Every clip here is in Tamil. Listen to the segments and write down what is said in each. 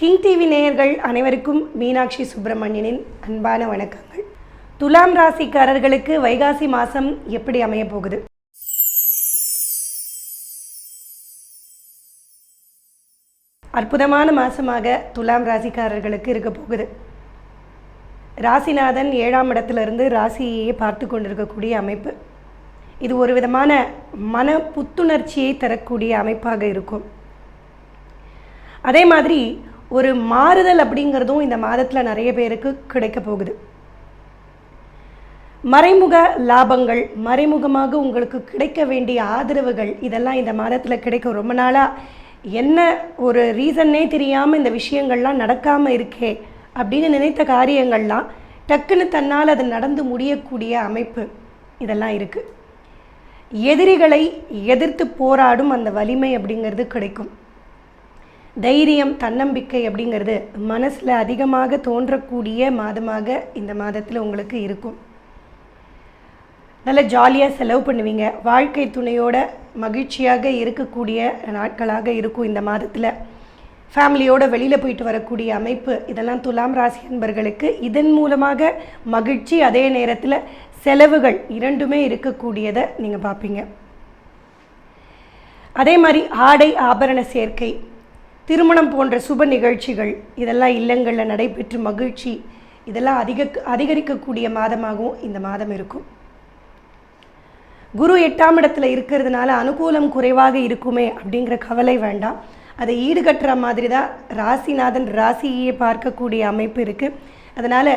கிங் டிவி நேயர்கள் அனைவருக்கும் மீனாட்சி சுப்பிரமணியனின் அன்பான வணக்கங்கள். துலாம் ராசிக்காரர்களுக்கு வைகாசி மாதம் எப்படி அமைய போகுது? அற்புதமான மாதமாக துலாம் ராசிக்காரர்களுக்கு இருக்க போகுது. ராசிநாதன் ஏழாம் இடத்திலிருந்து ராசியையே பார்த்து கொண்டிருக்கக்கூடிய அமைப்பு. இது ஒரு விதமான மன புத்துணர்ச்சியை தரக்கூடிய அமைப்பாக இருக்கும். அதே மாதிரி ஒரு மாறுதல் அப்படிங்கிறதும் இந்த மாதத்தில் நிறைய பேருக்கு கிடைக்க போகுது. மறைமுக லாபங்கள் மறைமுகமாக உங்களுக்கு கிடைக்க வேண்டிய ஆதரவுகள் இதெல்லாம் இந்த மாதத்தில் கிடைக்கும். ரொம்ப நாளாக என்ன ஒரு ரீசன்னே தெரியாமல் இந்த விஷயங்கள்லாம் நடக்காமல் இருக்கே அப்படின்னு நினைத்த காரியங்கள்லாம் டக்குன்னு தன்னால் அது நடந்து முடியக்கூடிய அமைப்பு இதெல்லாம் இருக்குது எதிரிகளை எதிர்த்து போராடும் அந்த வலிமை அப்படிங்கிறது கிடைக்கும். தைரியம் தன்னம்பிக்கை அப்படிங்கிறது மனசில் அதிகமாக தோன்றக்கூடிய மாதமாக இந்த மாதத்தில் உங்களுக்கு இருக்கும். நல்ல ஜாலியாக செலவு பண்ணுவீங்க. வாழ்க்கை துணையோட மகிழ்ச்சியாக இருக்கக்கூடிய நாட்களாக இருக்கும் இந்த மாதத்தில். ஃபேமிலியோட வெளியில் போயிட்டு வரக்கூடிய அமைப்பு இதெல்லாம் துலாம் ராசி அன்பர்களுக்கு இதன் மூலமாக மகிழ்ச்சி அதே நேரத்தில் செலவுகள் இரண்டுமே இருக்கக்கூடியதை நீங்கள் பார்ப்பீங்க. அதே மாதிரி ஆடை ஆபரண சேர்க்கை திருமணம் போன்ற சுப நிகழ்ச்சிகள் இதெல்லாம் இல்லங்களில் நடைபெற்று மகிழ்ச்சி. இதெல்லாம் அதிக அதிகரிக்கக்கூடிய மாதமாகவும் இந்த மாதம் இருக்கும். குரு எட்டாம் இடத்துல இருக்கிறதுனால அனுகூலம் குறைவாக இருக்குமே அப்படிங்கிற கவலை வேண்டாம். அதை ஈடுகட்டுற மாதிரி தான் ராசிநாதன் ராசியே பார்க்கக்கூடிய அமைப்பு இருக்குது அதனால்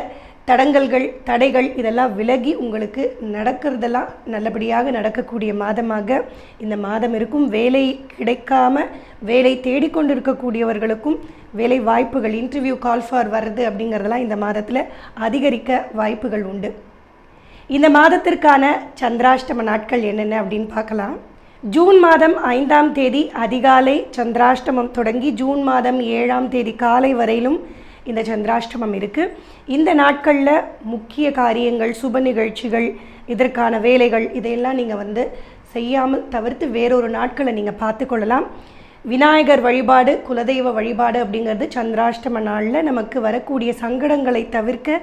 தடங்கல்கள் தடைகள் இதெல்லாம் விலகி உங்களுக்கு நடக்கிறதெல்லாம் நல்லபடியாக நடக்கக்கூடிய மாதமாக இந்த மாதம் இருக்கும். வேலை கிடைக்காம வேலை தேடிக்கொண்டு இருக்கக்கூடியவர்களுக்கும் வேலை வாய்ப்புகள் இன்டர்வியூ கால் ஃபார் வர்றது அப்படிங்கிறதெல்லாம் இந்த மாதத்தில் அதிகரிக்க வாய்ப்புகள் உண்டு. இந்த மாதத்திற்கான சந்திராஷ்டம நாட்கள் என்னென்ன அப்படின்னு பார்க்கலாம். ஜூன் மாதம் ஐந்தாம் தேதி அதிகாலை சந்திராஷ்டமம் தொடங்கி ஜூன் மாதம் ஏழாம் தேதி காலை வரையிலும் இந்த சந்திராஷ்டமம் இருக்குது இந்த நாட்களில் முக்கிய காரியங்கள் சுப நிகழ்ச்சிகள் இதற்கான வேலைகள் இதையெல்லாம் நீங்கள் வந்து செய்யாமல் தவிர்த்து வேறொரு நாட்களை நீங்கள் பார்த்துக்கொள்ளலாம் விநாயகர் வழிபாடு குலதெய்வ வழிபாடு அப்படிங்கிறது சந்திராஷ்டம நாளில் நமக்கு வரக்கூடிய சங்கடங்களை தவிர்க்க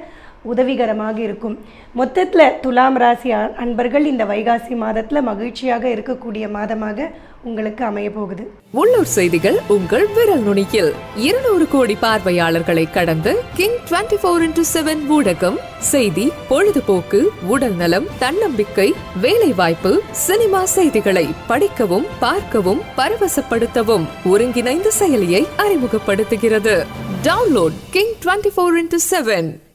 உதவிகரமாக இருக்கும். மொத்தத்தில் துலாம் ராசி அன்பர்கள் இந்த வைகாசி மாதத்தில் மகிழ்ச்சியாக இருக்கக்கூடிய மாதமாக உங்களுக்கு அமைய போகுது. உள்ளூர் செய்திகள் உங்கள் விரல் நுனியில். இருநூறு கோடி பார்வையாளர்களை கடந்து king twenty four into seven ஊடகம் செய்தி பொழுதுபோக்கு உடல் நலம் தன்னம்பிக்கை வேலை வாய்ப்பு சினிமா செய்திகளை படிக்கவும் பார்க்கவும் பரவசப்படுத்தவும் ஒருங்கிணைந்த செயலியை அறிமுகப்படுத்துகிறது. Download king twenty four into seven.